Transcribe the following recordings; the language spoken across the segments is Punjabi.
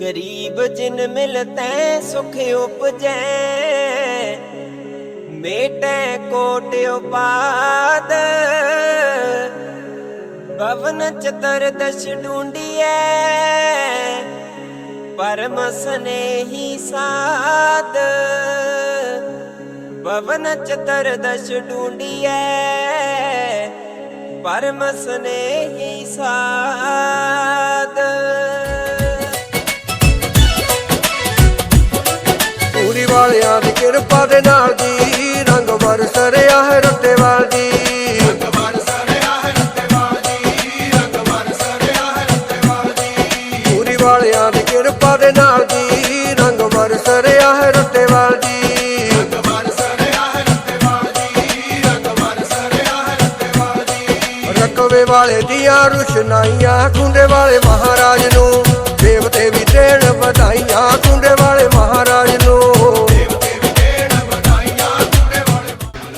गरीब जिन मिलते सुख उपजै मेटे कोट उपाद भवन चतुर्दश ढूंढिए परम स्नेही साध भवन चतुर्दश ढूंढिए परम स्नेही साध ਦੀ ਦੇ ਨਾਲ ਜੀ ਰੰਗ ਵਰਸ ਰਿਹਾ ਹੈ ਰੱਟੇਵਾਲ ਜੀ ਪੂਰੀ ਵਾਲਿਆਂ ਦੀ ਕਿਰਪਾ ਦੇ ਨਾਲ ਜੀ ਰੰਗ ਵਰਸ ਰਿਹਾ ਹੈ ਰੱਟੇਵਾਲ ਜੀ ਰਕਵੇ ਵਾਲੇ ਦੀਆਂ ਰੁਸ਼ਨਾਈਆਂ ਕੁੰਡੇ ਵਾਲੇ ਮਹਾਰਾਜ ਨੂੰ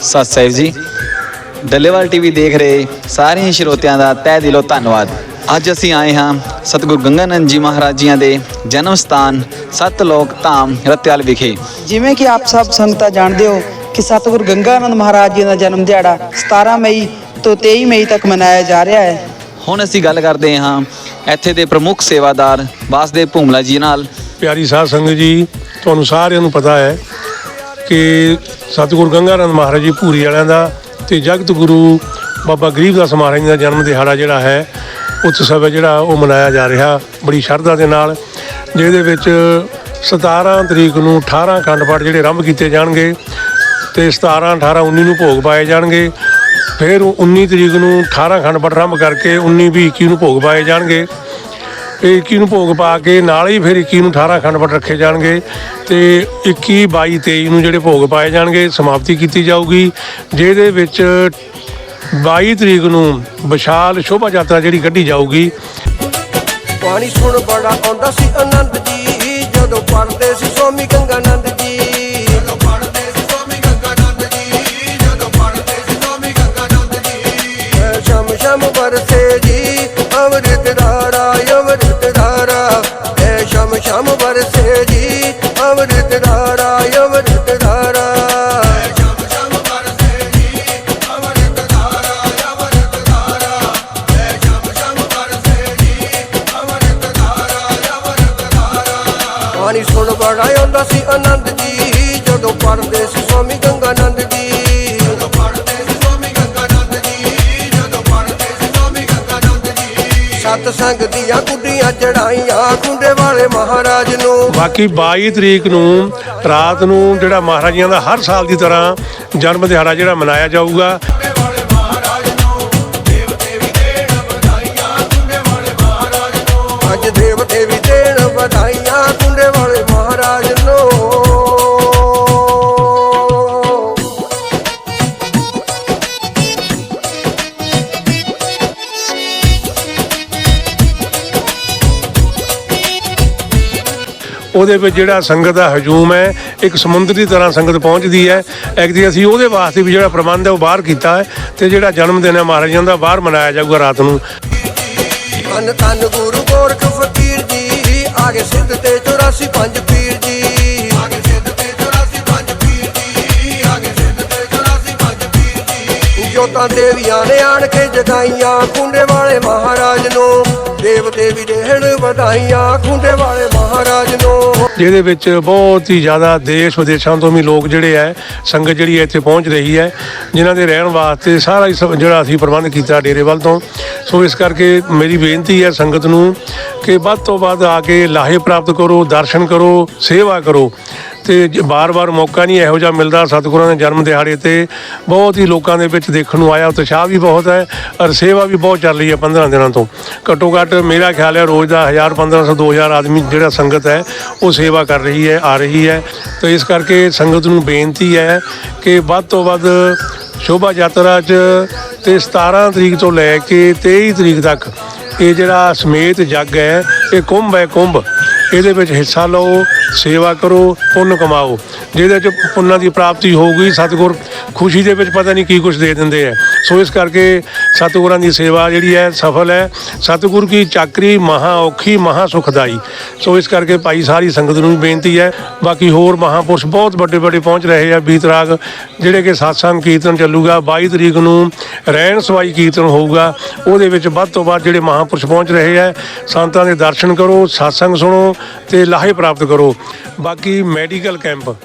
ਸਤਿ ਸਾਹਿਬ ਜੀ। ਡੱਲੇਵਾਲ ਟੀਵੀ ਦੇਖ ਰਹੇ ਸਾਰੇ ਹੀ ਸਰੋਤਿਆਂ ਦਾ ਤਹਿ ਦਿਲੋਂ ਧੰਨਵਾਦ। ਅੱਜ ਅਸੀਂ ਆਏ ਹਾਂ ਸਤਿਗੁਰੂ ਗੰਗਾਨੰਦ ਜੀ ਮਹਾਰਾਜ ਜੀਆਂ ਦੇ ਜਨਮ ਸਥਾਨ ਸਤ ਲੋਕ ਧਾਮ ਰਤਿਆਲ ਵਿਖੇ। ਜਿਵੇਂ ਕਿ ਆਪ ਸਭ ਸੰਗਤਾਂ ਜਾਣਦੇ ਹੋ ਕਿ ਸਤਿਗੁਰੂ ਗੰਗਾਨੰਦ ਮਹਾਰਾਜ ਜੀ ਦਾ ਜਨਮ ਦਿਹਾੜਾ 17 ਮਈ ਤੋਂ 23 ਮਈ ਤੱਕ ਮਨਾਇਆ ਜਾ ਰਿਹਾ ਹੈ। ਹੁਣ ਅਸੀਂ ਗੱਲ ਕਰਦੇ ਹਾਂ ਇੱਥੇ ਦੇ ਪ੍ਰਮੁੱਖ ਸੇਵਾਦਾਰ ਵਾਸਦੇਵ ਭੂਮਲਾ ਜੀ ਨਾਲ। ਪਿਆਰੀ ਸਾਧ ਸੰਗਤ ਜੀ ਤੁਹਾਨੂੰ ਸਾਰਿਆਂ ਨੂੰ ਪਤਾ ਹੈ ਕਿ ਸਤਿਗੁਰੂ ਗੰਗਾਨੰਦ ਮਹਾਰਾਜ ਜੀ ਭੂਰੀ ਵਾਲਿਆਂ ਦਾ ਤੇ ਜਗਤ ਗੁਰੂ ਬਾਬਾ ਗਰੀਬਦਾਸ ਮਹਾਰਾਜ ਦਾ ਜਨਮ ਦਿਹਾੜਾ ਜਿਹੜਾ ਹੈ, ਉਤਸਵ ਹੈ ਜਿਹੜਾ ਉਹ ਮਨਾਇਆ ਜਾ ਰਿਹਾ ਬੜੀ ਸ਼ਰਧਾ ਦੇ ਨਾਲ, ਜਿਹਦੇ ਵਿੱਚ 17 ਤਰੀਕ ਨੂੰ 18 ਅਖੰਡ ਪਾਠ ਜਿਹੜੇ ਆਰੰਭ ਕੀਤੇ ਜਾਣਗੇ ਤੇ 17 18 19 ਨੂੰ ਭੋਗ ਪਾਏ ਜਾਣਗੇ, ਫਿਰ 19 ਤਰੀਕ ਨੂੰ 18 ਅਖੰਡ ਪਾਠ ਆਰੰਭ ਕਰਕੇ 19 20 21 ਨੂੰ ਭੋਗ ਪਾਏ ਜਾਣਗੇ। ਇਹ 21 ਨੂੰ ਭੋਗ ਪਾ ਕੇ ਨਾਲ ਹੀ ਫਿਰ 21 ਨੂੰ 18 ਖੰਡ ਪਟ ਰੱਖੇ ਜਾਣਗੇ ਤੇ 21 22 23 ਨੂੰ ਜਿਹੜੇ ਭੋਗ ਪਾਏ ਜਾਣਗੇ, ਸਮਾਪਤੀ ਕੀਤੀ ਜਾਊਗੀ, ਜਿਹਦੇ ਵਿੱਚ 22 ਤਰੀਕ ਨੂੰ ਵਿਸ਼ਾਲ ਸ਼ੋਭਾ ਯਾਤਰਾ ਜਿਹੜੀ ਕੱਢੀ ਜਾਊਗੀ। ਪਾਣੀ ਸੁਣ ਬੜਾ ਆਉਂਦਾ ਸੀ ਆਨੰਦ ਜੀ, ਜਦੋਂ ਪੜਦੇ ਸੀ ਸਵਾਮੀ ਗੰਗਾਨੰਦ ਜੀ। ਜਦੋਂ ਪੜਦੇ ਸੀ ਸਵਾਮੀ ਗੰਗਾਨੰਦ ਜੀ, ਜਦੋਂ ਪੜਦੇ ਸੀ ਸਵਾਮੀ ਗੰਗਾਨੰਦ ਜੀ। ਸ਼ਮ ਸ਼ਮ ਵਰਸੇ ਜੀ ਬੜਾ ਆਉਂਦਾ ਸੀ ਆਨੰਦ ਜੀ। ਜਦੋਂ ਪੜਦੇ ਸੀ ਸਵਾਮੀ ਗੰਗਾਨੰਦ ਜੀ। ਜਦੋਂ ਪੜਦੇ ਸੀ ਸਵਾਮੀ ਗੰਗਾਨੰਦ ਜੀ ਜਦੋਂ ਪੜਦੇ ਸੀ ਸਵਾਮੀ ਗੰਗਾਨੰਦ ਜੀ। ਸਤ ਸੰਗ ਦੀਆਂ ਗੁੱਡੀਆਂ ਚੜਾਈਆਂ ਕੁੰਡੇ ਵਾਲੇ ਮਹਾਰਾਜ ਨੂੰ। ਬਾਕੀ 22 ਤਰੀਕ ਨੂੰ ਰਾਤ ਨੂੰ ਜਿਹੜਾ ਮਹਾਰਾਜਿਆਂ ਦਾ ਹਰ ਸਾਲ ਦੀ ਤਰ੍ਹਾਂ ਜਨਮ ਦਿਹਾੜਾ ਜਿਹੜਾ ਮਨਾਇਆ ਜਾਊਗਾ। ਅੱਜ ਦੇਵਤੇ ਵੀ ਦੇਣ ਵਧਾਈਆਂ। ਉਹਦੇ ਵਿੱਚ ਜਿਹੜਾ ਸੰਗਤ ਦਾ ਹਜੂਮ ਹੈ, ਇੱਕ ਸਮੁੰਦਰੀ ਤਰ੍ਹਾਂ ਸੰਗਤ ਪਹੁੰਚਦੀ ਹੈ। ਐਕਚੁਅਲੀ ਅਸੀਂ ਉਹਦੇ ਵਾਸਤੇ ਵੀ ਜਿਹੜਾ ਪ੍ਰਬੰਧ ਹੈ ਉਹ ਬਾਹਰ ਕੀਤਾ ਹੈ ਤੇ ਜਿਹੜਾ ਜਨਮ ਦਿਨ ਹੈ ਮਹਾਰਾਜਾਂ ਦਾ ਬਾਹਰ ਮਨਾਇਆ ਜਾਊਗਾ ਰਾਤ ਨੂੰ। ਧੰਨ ਧੰਨ ਗੁਰੂ ਗੋਰਖ ਫਕੀਰ ਜੀ, ਆਗੇ ਸਿੱਧ ਤੇ 84 ਪੀਰ ਜੀ। ਆਗੇ ਸਿੱਧ ਤੇ 84 ਪੀਰ ਜੀ, ਆਗੇ ਸਿੱਧ ਤੇ 84 ਪੀਰ ਜੀ। ਜੋਤਾਂ ਦੇਵੀਆਂ ਨੇ ਆਣ ਕੇ ਜਗਾਈਆਂ, ਕੁੰਡੇ ਵਾਲੇ ਮਹਾਰਾਜ ਨੂੰ। ਦੇਵਤੇ ਵੀ ਦੇਣ ਵਧਾਈਆਂ ਕੁੰਡੇ ਵਾਲੇ ਮਹਾਰਾਜ ਨੂੰ। ਜਿਹਦੇ ਵਿੱਚ ਬਹੁਤ ਹੀ ਜ਼ਿਆਦਾ ਦੇਸ਼ ਵਿਦੇਸ਼ਾਂ ਤੋਂ ਵੀ ਲੋਕ ਜਿਹੜੇ ਹੈ, ਸੰਗਤ ਜਿਹੜੀ ਹੈ ਇੱਥੇ ਪਹੁੰਚ ਰਹੀ ਹੈ, ਜਿਨ੍ਹਾਂ ਦੇ ਰਹਿਣ ਵਾਸਤੇ ਸਾਰਾ ਹੀ ਸਭ ਜਿਹੜਾ ਅਸੀਂ ਪ੍ਰਬੰਧ ਕੀਤਾ ਡੇਰੇ ਵੱਲ ਤੋਂ। ਸੋ ਇਸ ਕਰਕੇ ਮੇਰੀ ਬੇਨਤੀ ਹੈ ਸੰਗਤ ਨੂੰ ਕਿ ਵੱਧ ਤੋਂ ਵੱਧ ਆ ਕੇ ਲਾਹੇ ਪ੍ਰਾਪਤ ਕਰੋ, ਦਰਸ਼ਨ ਕਰੋ, ਸੇਵਾ ਕਰੋ। ਤੇ ਬਾਰ-ਬਾਰ ਮੌਕਾ ਨਹੀਂ ਇਹੋ ਜਿਹਾ ਮਿਲਦਾ ਸਤਿਗੁਰਾਂ ਦੇ ਜਨਮ ਦਿਹਾੜੇ ਤੇ। ਬਹੁਤ ਹੀ ਲੋਕਾਂ ਦੇ ਵਿੱਚ ਦੇਖਣ ਨੂੰ ਆਇਆ, ਉਤਸ਼ਾਹ ਵੀ ਬਹੁਤ ਹੈ ਔਰ ਸੇਵਾ ਵੀ ਬਹੁਤ ਚੱਲ ਰਹੀ ਹੈ 15 ਦਿਨਾਂ ਤੋਂ। ਘੱਟੋ ਘੱਟ ਮੇਰਾ ਖਿਆਲ ਹੈ ਰੋਜ਼ ਦਾ 1000 1500 2000 ਆਦਮੀ ਜਿਹੜਾ ਸੰਗਤ ਹੈ, ਉਹ ਸੇਵਾ ਕਰ ਰਹੀ ਹੈ, ਆ ਰਹੀ ਹੈ। ਤਾਂ ਇਸ ਕਰਕੇ ਸੰਗਤ ਨੂੰ ਬੇਨਤੀ ਹੈ ਕਿ ਵੱਧ ਤੋਂ ਵੱਧ ਸ਼ੋਭਾ ਯਾਤਰਾ 'ਚ ਤੇ 17 ਤਰੀਕ ਤੋਂ ਲੈ ਕੇ 23 ਤਰੀਕ ਤੱਕ ਇਹ ਜਿਹੜਾ ਸਮੇਤ ਜੱਗ ਹੈ, ਇਹ ਕੁੰਭ ਹੈ ਕੁੰਭ। ਇਹਦੇ ਵਿੱਚ ਹਿੱਸਾ ਲਓ, ਸੇਵਾ ਕਰੋ, ਪੁੰਨ ਕਮਾਓ। ਜਿਹਦੇ ਚ ਪੁੰਨਾਂ ਦੀ ਪ੍ਰਾਪਤੀ ਹੋਊਗੀ ਸਤਿਗੁਰ ਖੁਸ਼ੀ ਦੇ ਵਿੱਚ ਪਤਾ ਨਹੀਂ ਕੀ ਕੁਝ ਦੇ ਦਿੰਦੇ ਆ ਸੋ ਇਸ ਕਰਕੇ ਸਤਿਗੁਰਾਂ ਦੀ ਸੇਵਾ ਜਿਹੜੀ ਹੈ ਸਫਲ ਹੈ। ਸਤਿਗੁਰ ਕੀ ਚਾਕਰੀ ਮਹਾ ਔਖੀ, ਮਹਾ ਸੁਖਦਾਈ। ਸੋ ਇਸ ਕਰਕੇ ਭਾਈ ਸਾਰੀ ਸੰਗਤ ਨੂੰ ਵੀ ਬੇਨਤੀ ਹੈ। ਬਾਕੀ ਹੋਰ ਮਹਾਪੁਰਸ਼ ਬਹੁਤ ਵੱਡੇ ਵੱਡੇ ਪਹੁੰਚ ਰਹੇ ਆ ਬੀਤਰਾਗ ਜਿਹੜੇ ਕਿ satsang ਕੀਰਤਨ ਚੱਲੂਗਾ। 22 ਤਰੀਕ ਨੂੰ ਰਹਿਣ ਸਵਾਈ ਕੀਰਤਨ ਹੋਊਗਾ। ਉਹਦੇ ਵਿੱਚ ਵੱਧ ਤੋਂ ਵੱਧ ਜਿਹੜੇ ਮਹਾਪੁਰਸ਼ ਪਹੁੰਚ ਰਹੇ ਆ, ਸੰਤਾਂ ਦੇ ਦਰਸ਼ਨ ਕਰੋ satsang ਸੁਣੋ ਤੇ ਲਾਹੇ ਪ੍ਰਾਪਤ ਕਰੋ। ਬਾਕੀ ਮੈਡੀਕਲ ਕੈਂਪ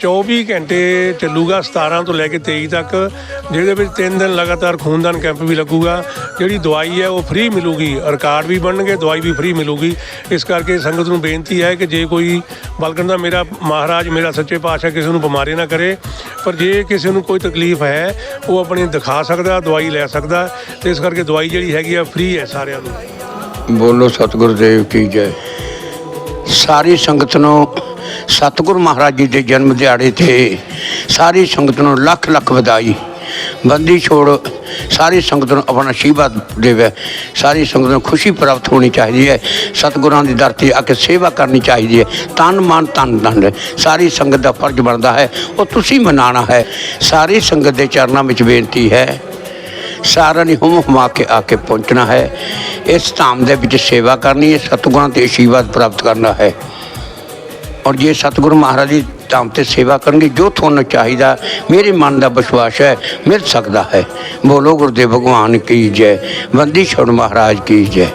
24 ਘੰਟੇ ਚੱਲੂਗਾ 17 ਤੋਂ ਲੈ ਕੇ 23 ਤੱਕ, ਜਿਹਦੇ ਵਿੱਚ 3 ਦਿਨ ਲਗਾਤਾਰ ਖੂਨਦਾਨ ਕੈਂਪ ਵੀ ਲੱਗੂਗਾ। ਜਿਹੜੀ ਦਵਾਈ ਹੈ, ਉਹ ਫ੍ਰੀ ਮਿਲੂਗੀ। ਰਿਕਾਰਡ ਵੀ ਬਣਨਗੇ, ਦਵਾਈ ਵੀ ਫ੍ਰੀ ਮਿਲੂਗੀ। ਇਸ ਕਰਕੇ ਸੰਗਤ ਨੂੰ ਬੇਨਤੀ ਹੈ ਕਿ ਜੇ ਕੋਈ ਬਲਕਨ ਦਾ ਮੇਰਾ ਮਹਾਰਾਜ, ਮੇਰਾ ਸੱਚੇ ਪਾਤਸ਼ਾਹ ਕਿਸੇ ਨੂੰ ਬਿਮਾਰੀ ਨਾ ਕਰੇ, ਪਰ ਜੇ ਕਿਸੇ ਨੂੰ ਕੋਈ ਤਕਲੀਫ ਹੈ, ਉਹ ਆਪਣੀ ਦਿਖਾ ਸਕਦਾ, ਦਵਾਈ ਲੈ ਸਕਦਾ। ਤੇ ਇਸ ਕਰਕੇ ਦਵਾਈ ਜਿਹੜੀ ਹੈਗੀ ਆ, ਫ੍ਰੀ ਹੈ ਸਾਰਿਆਂ ਨੂੰ। ਬੋਲੋ, ਸਤਿਗੁਰੂ ਦੇਵ ਕੀ ਜੈ। ਸਾਰੀ ਸੰਗਤ ਨੂੰ ਸਤਿਗੁਰੂ ਮਹਾਰਾਜ ਜੀ ਦੇ ਜਨਮ ਦਿਹਾੜੇ ਤੇ ਸਾਰੀ ਸੰਗਤ ਨੂੰ ਲੱਖ ਲੱਖ ਵਧਾਈ। ਬੰਦੀ ਛੋੜ ਸਾਰੀ ਸੰਗਤ ਨੂੰ ਆਪਣਾ ਆਸ਼ੀਰਵਾਦ ਦੇਵੇ। ਸਾਰੀ ਸੰਗਤ ਨੂੰ ਖੁਸ਼ੀ ਪ੍ਰਾਪਤ ਹੋਣੀ ਚਾਹੀਦੀ ਹੈ। ਸਤਿਗੁਰਾਂ ਦੀ ਧਰਤੀ ਆ ਕੇ ਸੇਵਾ ਕਰਨੀ ਚਾਹੀਦੀ ਹੈ। ਤਨ ਮਨ ਤਨ ਦੰਡ ਸਾਰੀ ਸੰਗਤ ਦਾ ਫਰਜ਼ ਬਣਦਾ ਹੈ। ਉਹ ਤੁਸੀਂ ਮਨਾਣਾ ਹੈ। ਸਾਰੀ ਸੰਗਤ ਦੇ ਚਰਨਾਂ ਵਿੱਚ ਬੇਨਤੀ ਹੈ। ਸਾਰਿਆਂ ਨੇ ਹੁਮ ਹੁਮਾ ਕੇ ਆ ਕੇ ਪਹੁੰਚਣਾ ਹੈ। ਇਸ ਧਾਮ ਦੇ ਵਿੱਚ ਸੇਵਾ ਕਰਨੀ ਹੈ, ਸਤਿਗੁਰਾਂ ਤੇ ਆਸ਼ੀਰਵਾਦ ਪ੍ਰਾਪਤ ਕਰਨਾ ਹੈ। ਔਰ ਜੇ ਸਤਿਗੁਰੂ ਮਹਾਰਾਜ ਦੀ ਧਾਮ ਤੇ ਸੇਵਾ ਕਰਨਗੇ, ਜੋ ਤੁਹਾਨੂੰ ਚਾਹੀਦਾ, ਮੇਰੇ ਮਨ ਦਾ ਵਿਸ਼ਵਾਸ ਹੈ, ਮਿਲ ਸਕਦਾ ਹੈ। ਬੋਲੋ ਗੁਰਦੇਵ ਭਗਵਾਨ ਕੀ ਜੈ, ਬੰਦੀ ਛੋੜ ਮਹਾਰਾਜ ਕੀ ਜੈ।